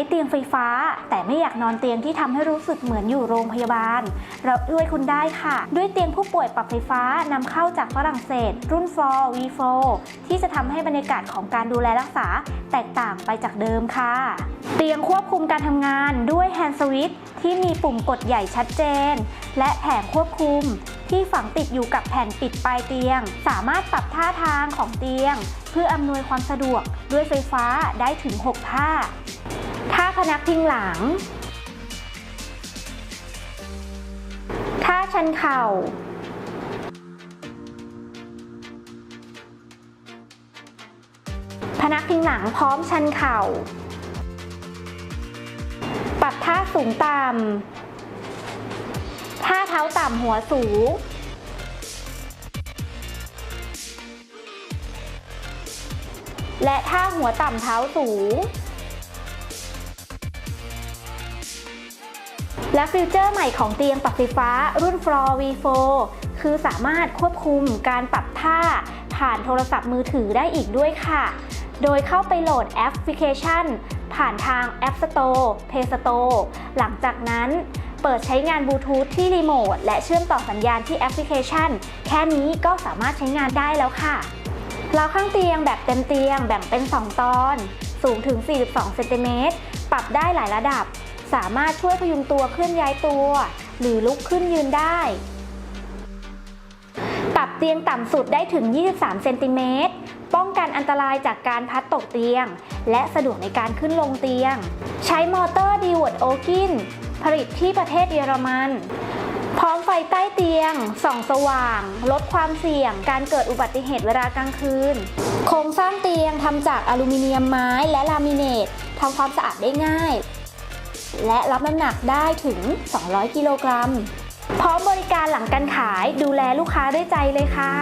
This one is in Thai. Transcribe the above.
้เตียงไฟฟ้า แต่ไม่อยากนอนเตียงที่ทำให้รู้สึกเหมือนอยู่โรงพยาบาล เราด้วยคุณได้ค่ะ ด้วยเตียงผู้ป่วยปรับไฟฟ้านำเข้าจากฝรั่งเศส รุ่น 4 V4 ที่จะทำให้บรรยากาศของการดูแลรักษาแตกต่างไปจากเดิมค่ะ เตียงควบคุมการทำงานด้วยแฮนด์สวิตที่มีปุ่มกดใหญ่ชัดเจน และแผงควบคุมที่ฝังติดอยู่กับแผ่นปิดปลายเตียง สามารถปรับท่าทางของเตียง เพื่ออำนวยความสะดวกด้วยไฟฟ้าได้ถึง 6 ท่า ท่าพนักพิงหลัง ท่าชันเข่า พนักพิงหลังพร้อมชันเข่า ปรับท่าสูงต่ำ ท่าเท้าต่ำหัวสูงและท่าหัวต่ำเท้าสูง และฟิวเจอร์ใหม่ของเตียงปรับไฟฟ้ารุ่น Floor V4 คือสามารถควบคุมการปรับท่า ผ่านโทรศัพท์มือถือได้อีกด้วยค่ะ โดยเข้าไปโหลดแอปพลิเคชัน ผ่านทาง App Store Play Store หลังจากนั้นเปิดใช้งานบลูทูธที่รีโมทและเชื่อมต่อสัญญาณที่แอปพลิเคชัน แค่นี้ก็สามารถใช้งานได้แล้วค่ะล้อข้างเตียงแบบเต็มเตียงแบ่งเป็น 2 ตอน สูงถึง 42 เซนติเมตร ปรับได้หลายระดับ สามารถช่วยพยุงตัวเคลื่อนย้ายตัว หรือลุกขึ้นยืนได้ ปรับเตียงต่ำสุดได้ถึง 23 เซนติเมตร ป้องกันอันตรายจากการพัดตกเตียง และสะดวกในการขึ้นลงเตียง ใช้มอเตอร์ดีว a r d โอกิน ผลิตที่ประเทศเยอรมัน พร้อมไฟใต้เตียง ส่องสว่าง ลดความเสี่ยง การเกิดอุบัติเหตุเวลากลางคืน โครงสร้างเตียงทำจากอลูมิเนียมไม้และลามิเนตทำความสะอาดได้ง่าย และรับน้ำหนักได้ถึง 200 กิโลกรัม พร้อมบริการหลังการขายดูแลลูกค้าด้วยใจเลยค่ะ